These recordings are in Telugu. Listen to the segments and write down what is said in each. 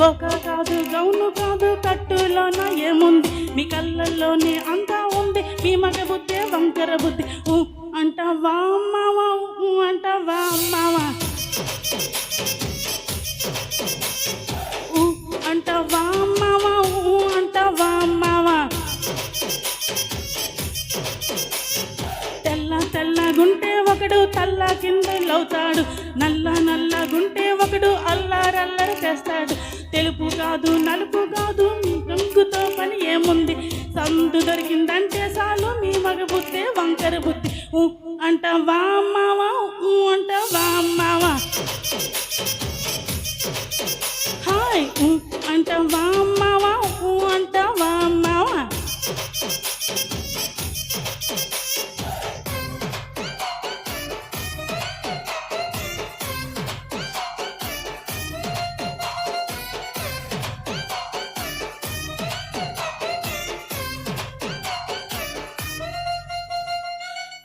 కాదు గౌను కాదు కట్టులోన ఏముంది మీ కళ్ళల్లోనే అంతా ఉంది మీ మగ బుద్ధి వంకర బుద్ధి ఊ అంటావా మావా ఊ అంటావా మావా ఊ అంటావా మావా ఊ అంటావా తెల్ల తెల్లగుంటే ఒకడు తల్ల కింద లవుతాడు నల్ల నల్లగుంటే ఒకడు చేస్తాడు. తెలుపు కాదు నలుపు కాదు రంగుతో పని ఏముంది? సందు దొరికిందంటే చాలు మీ మగ బుద్ధి వంకర బుద్ధి. ఊ అంటావా మావా ఊ అంటావా మావా హాయ్ ఊ అంటావా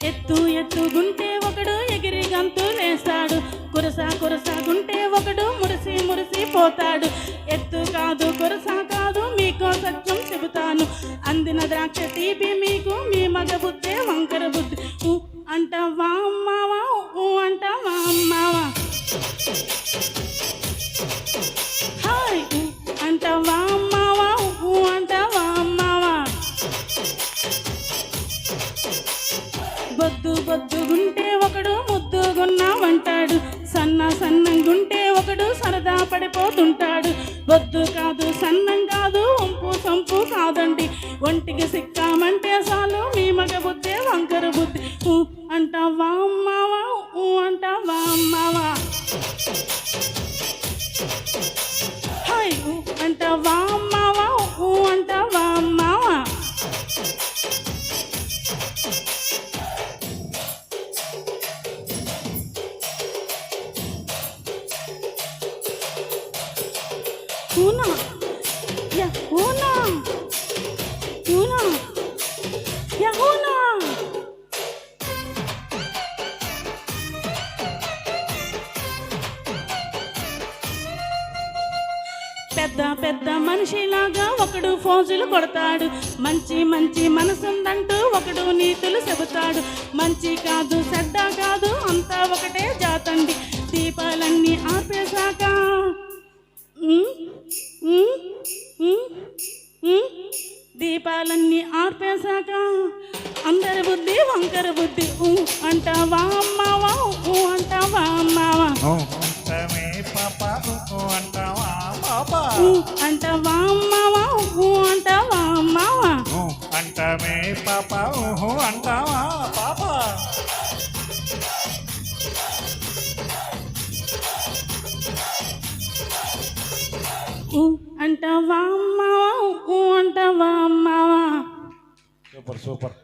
ఎత్తు ఎత్తుగుంటే ఒకడు ఎగిరి గంతులేస్తాడు కురస గుంటే ఒకడు మురిసి మురిసి పోతాడు. ఎత్తు కాదు కురస కాదు మీకు సత్యం చెబుతాను. అందిన ద్రాక్ష తీపి మీకు మీ మగ బుద్ధే వంకర బుద్ధి. అంట అంటావా అమ్మావా? బొద్దు బొద్దుగుంటే ఒకడు ముద్దుగున్నామంటాడు సన్న సన్నంగుంటే ఒకడు సరదా పడిపోతుంటాడు. బొద్దు కాదు సన్నం కాదు వంపు సంపు కాదండి. ఒంటికి సిక్కామంటే చాలు మీ మగ బుద్ధే వంకర బుద్ధి. ఊ అంటావా అమ్మావా ఊ అంటావా? Una. Ya, una. Una. Ya, una. పెద్ద పెద్ద మనిషిలాగా ఒకడు ఫోజులు కొడతాడు మంచి మంచి మనసుందంటూ ఒకడు నీతులు చెబుతాడు మంచి కాదు చెడ్డ కాదు అంతా ఒకటే జాతండి దీపాలన్నీ ఆపేసి దీపాలన్నీ ఆర్పేశాక అందరి బుద్ధి వంకర బుద్ధి ఊ అంటావా అమ్మావా ఊ అంటావా అమ్మావా? ఊ అంటావా అమ్మావా ఊ అంటావా అమ్మావా? అంటమే పాప ఊహు అంటావా పాప? ఊ అంటావా అమ్మావా సూపర్ సూపర్